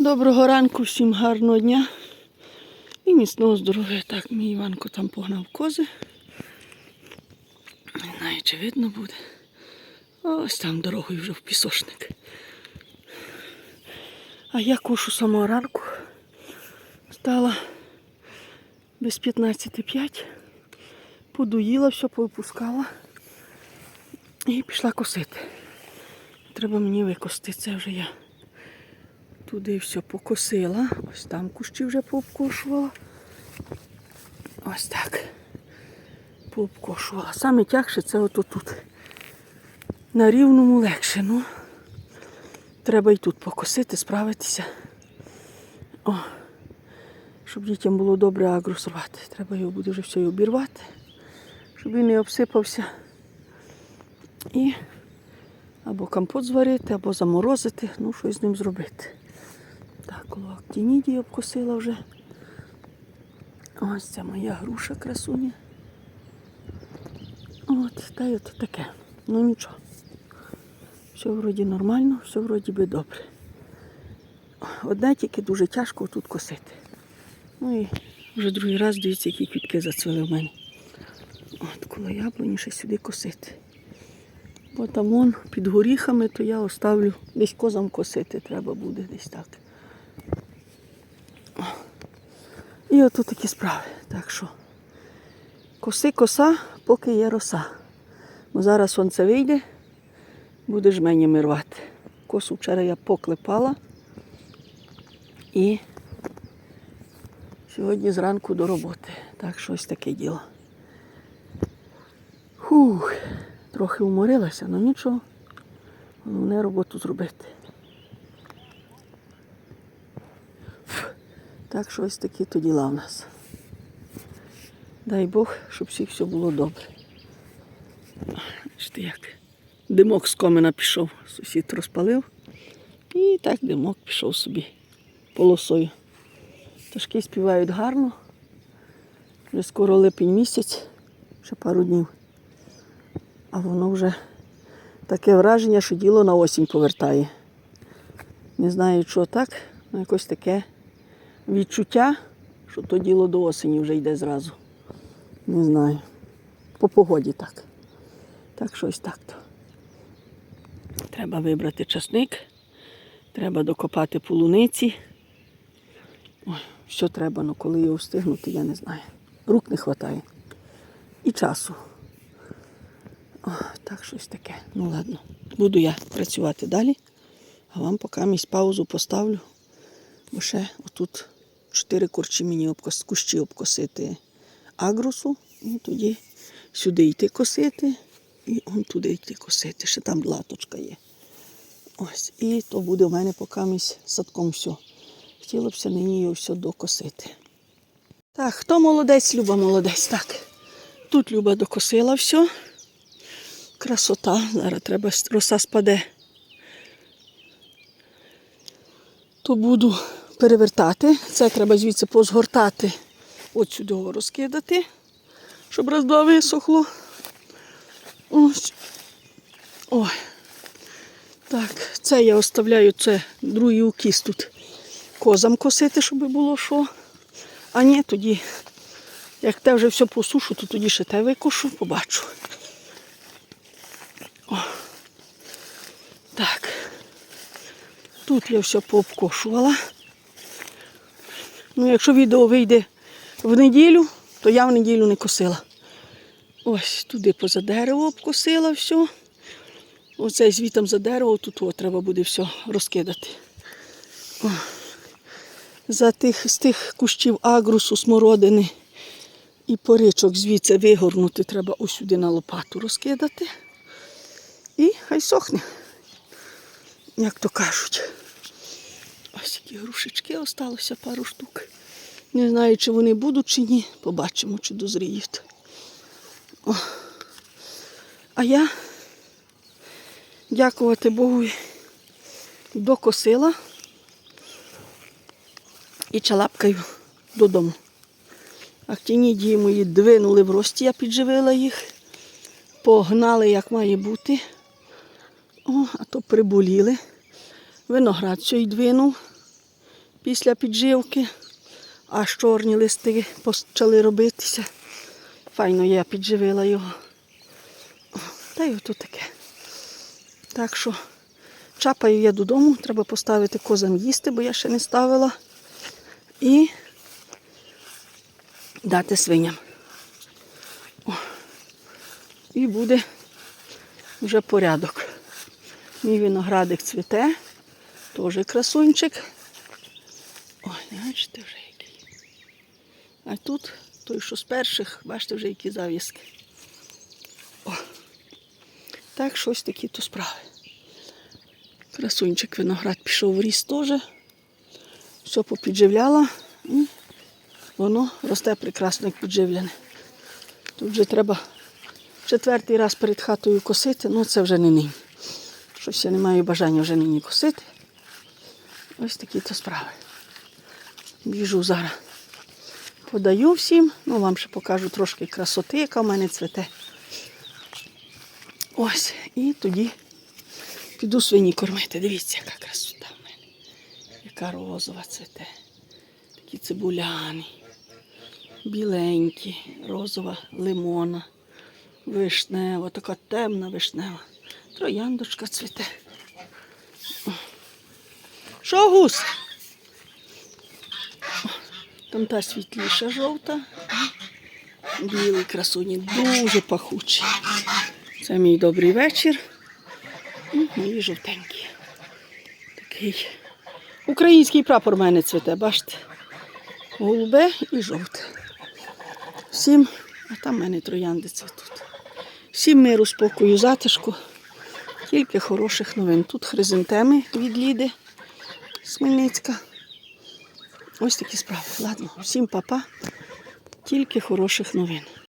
Доброго ранку, всім гарного дня і міцного здоров'я. Так, мій Іванко там погнав кози. Не знаю, чи видно буде. Ось там дорогою вже в пісошник. А я кошу самого ранку. Стала без 15,5. Подоїла, все повипускала і пішла косити. Треба мені викосити, це вже я. Туди все покосила. Ось там кущі вже пообкошувала. Ось так. Пообкошувала. Саме тягше це ото тут. На рівному легше. Ну, треба і тут покосити, справитися. О, щоб дітям було добре агрус рвати. Треба його буде вже все обірвати, щоб він не обсипався. І або компот зварити, або заморозити, ну щось з ним зробити. Так, коло актінідії обкосила вже. Ось це моя груша красуня. От, та й от таке. Ну нічого. Все вроді нормально, все вроді би добре. Одне тільки дуже тяжко тут косити. Ну і вже другий раз дивіться, які квітки зацвіли в мене. От коло яблуні ще сюди косити. Бо там вон під горіхами, то я оставлю десь козам косити треба буде десь так. О. І отут такі справи. Так що коси коса, поки є роса. Бо зараз сонце вийде, буде жменями рвати. Косу вчора я поклепала і сьогодні зранку до роботи. Так що ось таке діло. Фух, трохи уморилася, але нічого. Головне роботу зробити. Так що ось такі то діла в нас. Дай Бог, щоб всіх все було добре. Бачите, як димок з комина пішов, сусід розпалив. І так димок пішов собі полосою. Пташки співають гарно. Вже скоро липень місяць, ще пару днів. А воно вже таке враження, що діло на осінь повертає. Не знаю, що так, але якось таке відчуття, що то діло до осені вже йде зразу. Не знаю. По погоді так. Так щось так-то. Треба вибрати часник, треба докопати полуниці. Ой, що треба, ну коли його встигнути, я не знаю. Рук не вистачає. І часу. О, так щось таке. Ну ладно. Буду я працювати далі, а вам поки місць паузу поставлю. Бо ще отут чотири корчі мені обкос, кущі обкосити агрусу. І тоді сюди йти косити. І он туди йти косити. Ще там латочка є. Ось. І то буде в мене поки місць садком все. Хотілося б нині його все докосити. Так, хто молодець, Люба молодець. Так. Тут Люба докосила все. Красота. Зараз треба роса спаде. То буду перевертати. Це треба звідси позгортати. От сюди його розкидати, щоб раз-два висохло. Ось. Ой. Так, це я оставляю, це другий укіс тут козам косити, щоб було що. А ні, тоді, як те вже все посушу, то тоді ще те викошу, побачу. О. Так. Тут я все пообкошувала. Ну, якщо відео вийде в неділю, то я в неділю не косила. Ось туди поза дерево обкосила все. Оцей звітом за дерево, тут о, треба буде все розкидати. О. За тих, з тих кущів агрусу, смородини і поричок звідси вигорнути треба ось сюди на лопату розкидати. І хай сохне, як то кажуть. Ось які грушечки осталося пару штук. Не знаю, чи вони будуть, чи ні. Побачимо, чи дозріють. О. А я, дякувати Богу, докосила і чалапкаю додому. Актінідії мої двинули в рості, я підживила їх, погнали, як має бути. О, а то приболіли. Виноград цей двинув. Після підживки, аж чорні листи почали робитися. Файно я підживила його. Та й ото таке. Так що чапаю я додому, треба поставити козам їсти, бо я ще не ставила. І дати свиням. О. І буде вже порядок. Мій виноградик цвіте, теж красунчик. Ой, бачите вже який. А тут той, що з перших, бачите вже які зав'язки. О. Так, щось такі то справи. Красунчик виноград пішов в ріс теж. Все попідживляла. І воно росте прекрасно, як підживлене. Тут вже треба четвертий раз перед хатою косити, ну це вже не нині. Щось я не маю бажання вже нині косити. Ось такі то справи. Біжу зараз. Подаю всім, ну вам ще покажу трошки красоти, яка в мене цвете. Ось, і тоді піду свині кормити. Дивіться, яка красота в мене. Яка розова цвете. Такі цибуляни, біленькі, розова лимона, вишнева, така темна вишнева. Трояндочка цвіте. Що гус? Там та світліша жовта. Білий красуні, дуже пахучий. Це мій добрий вечір. І мій жовтенький. Такий. Український прапор в мене цвіте, бачите? Голубе і жовте. Всім, а там в мене троянди цвітуть. Всім миру, спокою, затишку. Тільки хороших новин. Тут хризантеми від Ліди з Хмельницька. Ось такі справи. Ладно, всім папа. Тільки хороших новин.